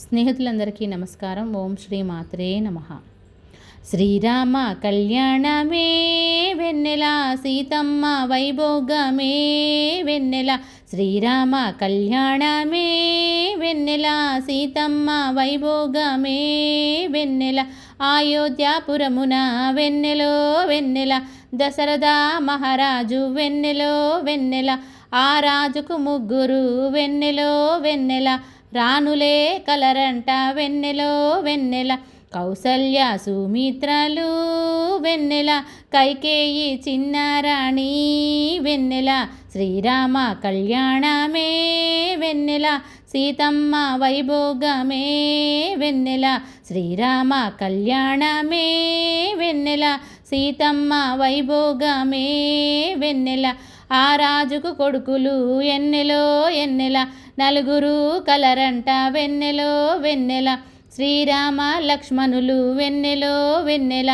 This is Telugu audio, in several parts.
స్నేహితులందరికీ నమస్కారం. ఓం శ్రీ మాత్రే నమ. శ్రీరామ కళ్యాణమే వెన్నెల సీతమ్మ వైభోగమే వెన్నెల శ్రీరామ కళ్యాణమే వెన్నెల సీతమ్మ వైభోగమే వెన్నెల అయోధ్యాపురమున వెన్నెలో వెన్నెల దశరథ మహారాజు వెన్నెలో వెన్నెల ఆ రాజుకు ముగ్గురు వెన్నెలో వెన్నెల రానులే కలరంట వెన్నెలో వెన్నెల కౌసల్య సుమిత్రలు వెన్నెల కైకేయి చిన్నారాణి వెన్నెల శ్రీరామ కళ్యాణమే వెన్నెల సీతమ్మ వైభోగమే వెన్నెల శ్రీరామ కళ్యాణమే వెన్నెల సీతమ్మ వైభోగమే వెన్నెల. ఆ రాజుకు కొడుకులు ఎన్నెలో ఎన్నెల నలుగురు కలరంట వెన్నెలో వెన్నెల శ్రీరామ లక్ష్మణులు వెన్నెలో వెన్నెల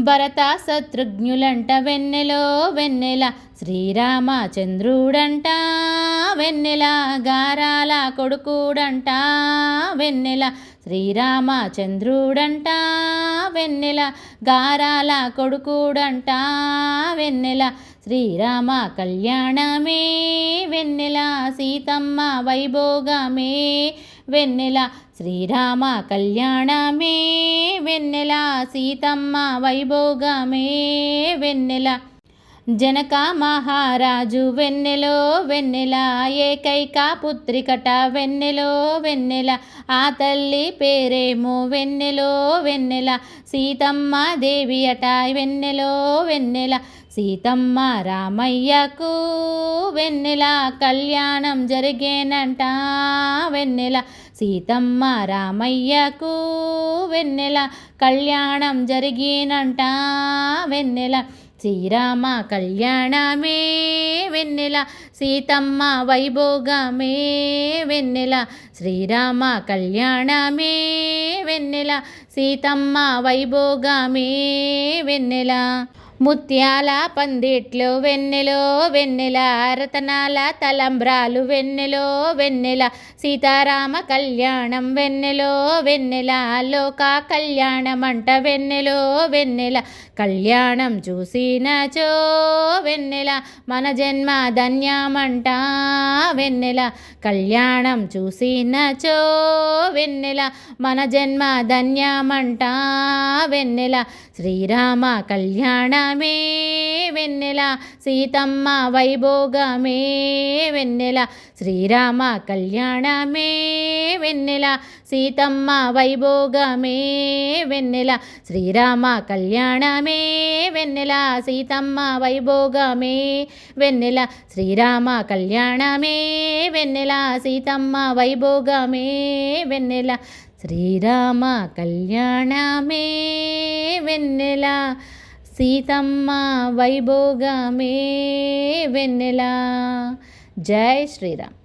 భరత శత్రుఘ్నులంట వెన్నెలో వెన్నెల శ్రీరామచంద్రుడంట వెన్నెల గారాల కొడుకుడంట వెన్నెల శ్రీరామచంద్రుడంట వెన్నెల గారాల కొడుకుడంట వెన్నెల శ్రీరామ కళ్యాణమే వెన్నెల సీతమ్మ వైభోగమే వెన్నెల శ్రీరామ కళ్యాణమే వెన్నెల సీతమ్మ వైభోగమే వెన్నెల జనక మహారాజు వెన్నెలో వెన్నెల ఏకైక పుత్రికట వెన్నెలో వెన్నెల ఆ తల్లి పేరేమో వెన్నెలో వెన్నెల సీతమ్మ దేవి అట వెన్నెలో వెన్నెల సీతమ్మ రామయ్యకు వెన్నెల కళ్యాణం జరిగేనంట వెన్నెల సీతమ్మ రామయ్యకు వెన్నెల కళ్యాణం జరిగినంట వెన్నెల. శ్రీరామ కళ్యాణమే వెన్నెల సీతమ్మ వైభోగమే వెన్నెల శ్రీరామ కళ్యాణమే వెన్నెల సీతమ్మ వైభోగమే వెన్నెల. ముత్యాల పందిట్లు వెన్నెలో వెన్నెల రతనాల తలంబ్రాలు వెన్నెలో వెన్నెల సీతారామ కళ్యాణం వెన్నెలో వెన్నెల లోక కళ్యాణం అంట వెన్నెలో వెన్నెల కళ్యాణం చూసినచో వెన్నెల మన జన్మ ధన్యమంట వెన్నెల కళ్యాణం చూసినచో వెన్నెల మన జన్మ ధన్యమంట వెన్నెల శ్రీరామ వైభోగమే వెన్నెల సీతమ్మ వైభోగమే వెన్నెల శ్రీరామ కళ్యాణమే వెన్నెల సీతమ్మ వైభోగమే వెన్నెల శ్రీరామ కళ్యాణమే వెన్నెల సీతమ్మ వైభోగమే వెన్నెల శ్రీరామ కళ్యాణమే వెన్నెల సీతమ్మ వైభోగమే వెన్నెల శ్రీరామ కళ్యాణమే వెన్నెల సీతమ్మ వైభోగమే వెన్నెల. జై శ్రీరామ్.